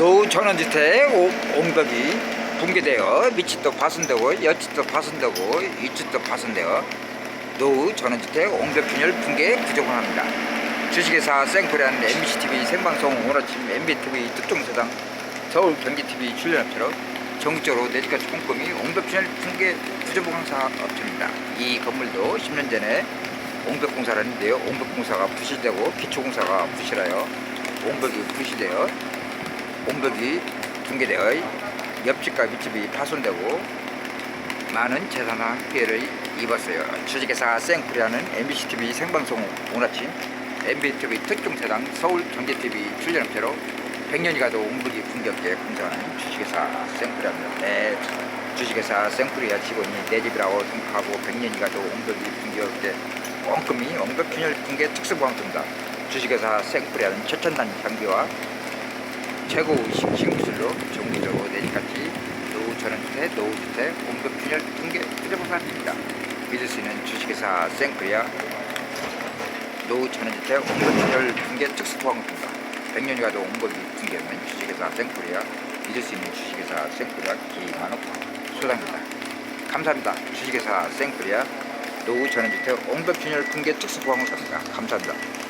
노후 전원주택 옹벽이 붕괴되어 밑이 파손되고 옆집도 파손되고 윗집도 파손되어 노후 전원주택 옹벽 균열 붕괴 구조공합니다. 주식회사 생코리안 MBCTV 생방송 오늘 아침 MBTV 특종세상 서울 경기TV 출연업체로 전국적으로 내지까지 꼼꼼히 옹벽 균열 붕괴 구조보강사 업체입니다. 이 건물도 10년 전에 옹벽공사를 했는데요. 옹벽공사가 부실되고 기초공사가 부실하여 옹벽이 부실되어 옹벽이 붕괴되어 옆집과 윗집이 파손되고 많은 재산화 피해를 입었어요. 주식회사 생코리아는 MBCTV 생방송 오늘 아침 MBTV 특종세당 서울 경제TV 출연업체로 100년이 가도 옹벽이 붕괴업계 공사하는 주식회사 생코리아입니다. 네, 주식회사 생코리아 직원이 내 집이라고 생각하고 100년이 가도 옹벽이 붕괴업계 꼼꼼히 옹벽 균열 붕괴 특수보안입니다. 주식회사 생코리아는 최첨단 장비와 최고 의식 신기술로 전국적으로 내지까지 노후 전원주택, 노후주택, 공급 균열 붕괴 투자보상입니다. 믿을 수 있는 주식회사 생코리아 노후 전원주택, 공급 균열 붕괴 특수보상입니다. 100년이 가도 옹벽이 붕괴하면 주식회사 생코리아 믿을 수 있는 주식회사 생코리아 기만옥 소장입니다. 감사합니다. 주식회사 생코리아 노후 전원주택, 옹벽 균열 붕괴 특수보상입니다. 감사합니다.